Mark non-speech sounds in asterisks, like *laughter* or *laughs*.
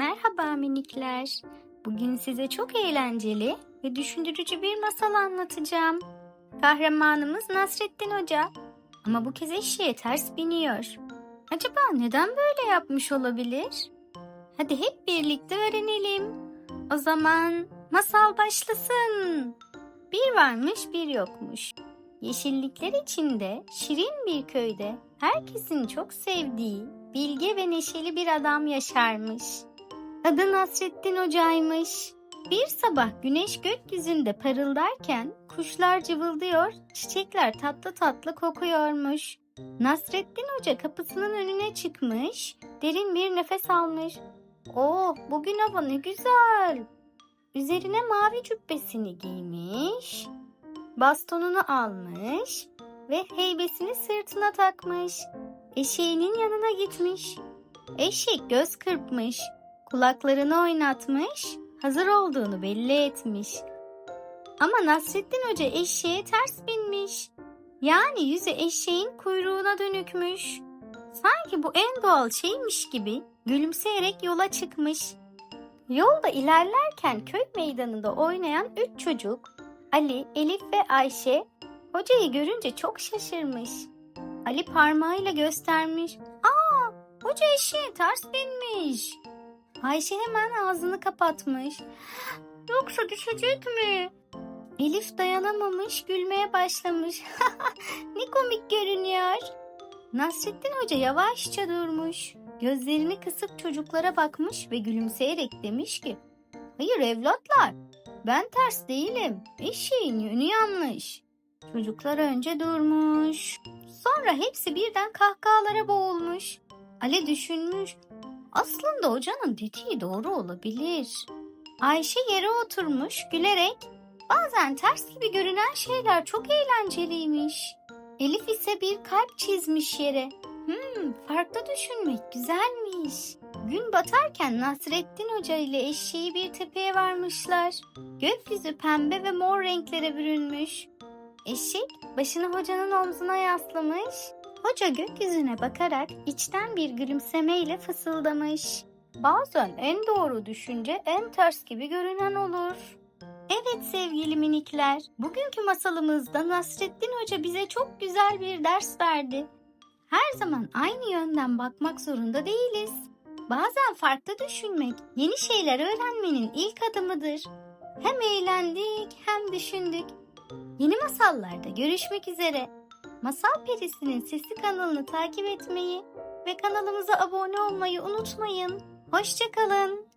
Merhaba minikler. Bugün size çok eğlenceli ve düşündürücü bir masal anlatacağım. Kahramanımız Nasrettin Hoca. Ama bu kez eşeğe ters biniyor. Acaba neden böyle yapmış olabilir? Hadi hep birlikte öğrenelim. O zaman masal başlasın. Bir varmış bir yokmuş. Yeşillikler içinde şirin bir köyde herkesin çok sevdiği bilge ve neşeli bir adam yaşarmış. Adı Nasrettin Hoca'ymış. Bir sabah güneş gökyüzünde parıldarken kuşlar cıvıldıyor, çiçekler tatlı tatlı kokuyormuş. Nasrettin Hoca kapısının önüne çıkmış, derin bir nefes almış. Oh, bugün hava ne güzel. Üzerine mavi cübbesini giymiş, bastonunu almış ve heybesini sırtına takmış. Eşeğinin yanına gitmiş. Eşek göz kırpmış, kulaklarını oynatmış, hazır olduğunu belli etmiş. Ama Nasrettin Hoca eşeğe ters binmiş. Yani yüzü eşeğin kuyruğuna dönükmüş. Sanki bu en doğal şeymiş gibi gülümseyerek yola çıkmış. Yolda ilerlerken köy meydanında oynayan üç çocuk Ali, Elif ve Ayşe hocayı görünce çok şaşırmış. Ali parmağıyla göstermiş. Aa, hoca eşeğe ters binmiş. Ayşe hemen ağzını kapatmış. Yoksa düşecek mi? Elif dayanamamış, gülmeye başlamış. *laughs* ne komik görünüyor. Nasrettin Hoca yavaşça durmuş. Gözlerini kısıp çocuklara bakmış ve gülümseyerek demiş ki Hayır evlatlar, ben ters değilim. Eşeğin yönü yanlış. Çocuklar önce durmuş. Sonra hepsi birden kahkahalara boğulmuş. Ali düşünmüş. Aslında hocanın dediği doğru olabilir. Ayşe yere oturmuş gülerek bazen ters gibi görünen şeyler çok eğlenceliymiş. Elif ise bir kalp çizmiş yere. Hmm, farklı düşünmek güzelmiş. Gün batarken Nasrettin Hoca ile eşeği bir tepeye varmışlar. Gökyüzü pembe ve mor renklere bürünmüş. Eşek başını hocanın omzuna yaslamış. Hoca gökyüzüne bakarak içten bir gülümsemeyle fısıldamış. Bazen en doğru düşünce en ters gibi görünen olur. Evet sevgili minikler, bugünkü masalımızda Nasrettin Hoca bize çok güzel bir ders verdi. Her zaman aynı yönden bakmak zorunda değiliz. Bazen farklı düşünmek, yeni şeyler öğrenmenin ilk adımıdır. Hem eğlendik hem düşündük. Yeni masallarda görüşmek üzere. Masal Perisi'nin sesli kanalını takip etmeyi ve kanalımıza abone olmayı unutmayın. Hoşçakalın.